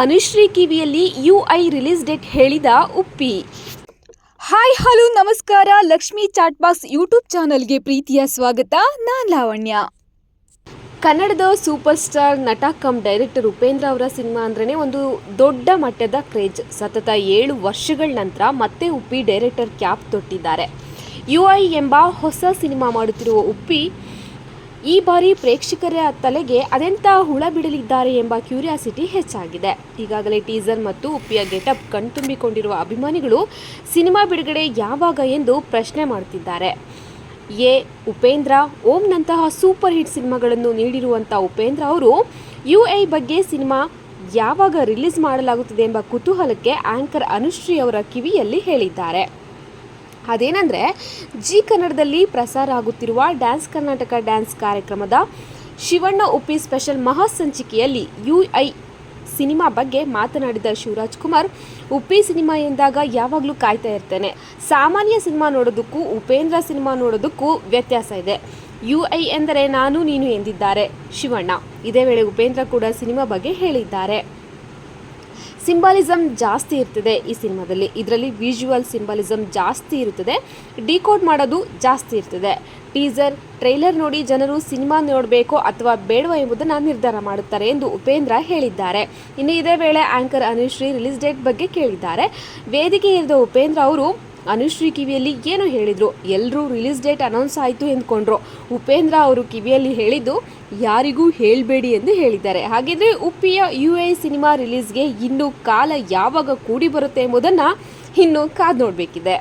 ಅನುಶ್ರೀ ಕಿವಿಯಲ್ಲಿ you I release date ಹೇಳಿದ Uppi. Hi hello ನಮಸ್ಕಾರ. ಲಕ್ಷ್ಮಿ ಚಾಟ್ ಬಾಕ್ಸ್ ಯೂಟ್ಯೂಬ್ ಚಾನಲ್ಗೆ ಪ್ರೀತಿಯ ಸ್ವಾಗತ. ನಾನ್ ಲಾವಣ್ಯ. ಕನ್ನಡದ ಸೂಪರ್ ಸ್ಟಾರ್ ನಟ ಕಮ್ ಡೈರೆಕ್ಟರ್ ಉಪೇಂದ್ರ ಅವರ ಸಿನಿಮಾ ಅಂದ್ರೇ ಒಂದು ದೊಡ್ಡ ಮಟ್ಟದ ಕ್ರೇಜ್. ಸತತ ಏಳು ವರ್ಷಗಳ ನಂತರ ಮತ್ತೆ ಉಪ್ಪಿ ಡೈರೆಕ್ಟರ್ ಕ್ಯಾಪ್ ತೊಟ್ಟಿದ್ದಾರೆ. ಯು ಐ ಎಂಬ ಹೊಸ ಸಿನಿಮಾ ಮಾಡುತ್ತಿರುವ ಉಪ್ಪಿ ಈ ಬಾರಿ ಪ್ರೇಕ್ಷಕರ ತಲೆಗೆ ಅದೆಂತ ಹುಳ ಬಿಡಲಿದ್ದಾರೆ ಎಂಬ ಕ್ಯೂರಿಯಾಸಿಟಿ ಹೆಚ್ಚಾಗಿದೆ. ಈಗಾಗಲೇ ಟೀಸರ್ ಮತ್ತು ಉಪ್ಪಿಯ ಗೆಟಪ್ ಕಣ್ತುಂಬಿಕೊಂಡಿರುವ ಅಭಿಮಾನಿಗಳು ಸಿನಿಮಾ ಬಿಡುಗಡೆ ಯಾವಾಗ ಎಂದು ಪ್ರಶ್ನೆ ಮಾಡುತ್ತಿದ್ದಾರೆ ಎ. ಉಪೇಂದ್ರ, ಓಂನಂತಹ ಸೂಪರ್ ಹಿಟ್ ಸಿನಿಮಾಗಳನ್ನು ನೀಡಿರುವಂಥ ಉಪೇಂದ್ರ ಅವರು, ಯು ಐ ಬಗ್ಗೆ ಸಿನಿಮಾ ಯಾವಾಗ ರಿಲೀಸ್ ಮಾಡಲಾಗುತ್ತದೆ ಎಂಬ ಕುತೂಹಲಕ್ಕೆ ಆಂಕರ್ ಅನುಶ್ರೀ ಅವರ ಕಿವಿಯಲ್ಲಿ ಹೇಳಿದ್ದಾರೆ. ಅದೇನೆಂದರೆ, ಜಿ ಕನ್ನಡದಲ್ಲಿ ಪ್ರಸಾರ ಆಗುತ್ತಿರುವ ಡ್ಯಾನ್ಸ್ ಕರ್ನಾಟಕ ಡ್ಯಾನ್ಸ್ ಕಾರ್ಯಕ್ರಮದ ಶಿವಣ್ಣ ಉಪ್ಪಿ ಸ್ಪೆಷಲ್ ಮಹಾ ಸಂಚಿಕೆಯಲ್ಲಿ ಯು ಐ ಸಿನಿಮಾ ಬಗ್ಗೆ ಮಾತನಾಡಿದ ಶಿವರಾಜ್ ಕುಮಾರ್, ಉಪ್ಪಿ ಸಿನಿಮಾ ಎಂದಾಗ ಯಾವಾಗಲೂ ಕಾಯ್ತಾ ಇರ್ತೇನೆ. ಸಾಮಾನ್ಯ ಸಿನಿಮಾ ನೋಡೋದಕ್ಕೂ, ಉಪೇಂದ್ರ ಸಿನಿಮಾ ನೋಡೋದಕ್ಕೂ ವ್ಯತ್ಯಾಸ ಇದೆ. ಯು ಐ ಎಂದರೆ ನಾನು, ನೀನು ಎಂದಿದ್ದಾರೆ. ಶಿವಣ್ಣ, ಇದೇ ವೇಳೆ ಉಪೇಂದ್ರ ಕೂಡ ಸಿನಿಮಾ ಬಗ್ಗೆ ಹೇಳಿದ್ದಾರೆ. ಸಿಂಬಾಲಿಸಮ್ ಜಾಸ್ತಿ ಇರ್ತದೆ ಈ ಸಿನಿಮಾದಲ್ಲಿ. ಇದರಲ್ಲಿ ವಿಜುವಲ್ ಸಿಂಬಾಲಿಸಮ್ ಜಾಸ್ತಿ ಇರುತ್ತದೆ ಡಿಕೋಡ್ ಮಾಡೋದು ಜಾಸ್ತಿ ಇರ್ತದೆ. ಟೀಸರ್ ಟ್ರೈಲರ್ ನೋಡಿ ಜನರು ಸಿನಿಮಾ ನೋಡಬೇಕು ಅಥವಾ ಬೇಡವೋ ಎಂಬುದನ್ನು ನಿರ್ಧಾರ ಮಾಡುತ್ತಾರೆ ಎಂದು ಉಪೇಂದ್ರ ಹೇಳಿದ್ದಾರೆ. ಇನ್ನು ಇದೇ ವೇಳೆ ಆಂಕರ್ ಅನುಶ್ರೀ ರಿಲೀಸ್ ಡೇಟ್ ಬಗ್ಗೆ ಕೇಳಿದ್ದಾರೆ. ವೇದಿಕೆ ಇರಿದ ಉಪೇಂದ್ರ ಅವರು ಅನುಶ್ರೀ ಕಿವಿಯಲ್ಲಿ ಏನು ಹೇಳಿದರು. ಎಲ್ಲರೂ ರಿಲೀಸ್ ಡೇಟ್ ಅನೌನ್ಸ್ ಆಯಿತು ಎಂದ್ಕೊಂಡ್ರು. ಉಪೇಂದ್ರ ಅವರು ಕಿವಿಯಲ್ಲಿ ಹೇಳಿದ್ದು, ಯಾರಿಗೂ ಹೇಳಬೇಡಿ ಎಂದು ಹೇಳಿದ್ದಾರೆ. ಹಾಗಿದ್ರೆ ಉಪ್ಪಿಯ ಯು ಎ ಸಿನಿಮಾ ರಿಲೀಸ್ಗೆ ಇನ್ನು ಕಾಲ ಯಾವಾಗ ಕೂಡಿ ಬರುತ್ತೆ ಎಂಬುದನ್ನು ಇನ್ನು ಕಾದು ನೋಡಬೇಕಿದೆ.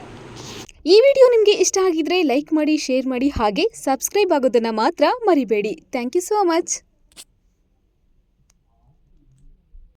ಈ ವಿಡಿಯೋ ನಿಮಗೆ ಇಷ್ಟ ಆಗಿದ್ರೆ ಲೈಕ್ ಮಾಡಿ, ಶೇರ್ ಮಾಡಿ, ಹಾಗೆ ಸಬ್ಸ್ಕ್ರೈಬ್ ಆಗೋದನ್ನು ಮಾತ್ರ ಮರಿಬೇಡಿ. Thank you so much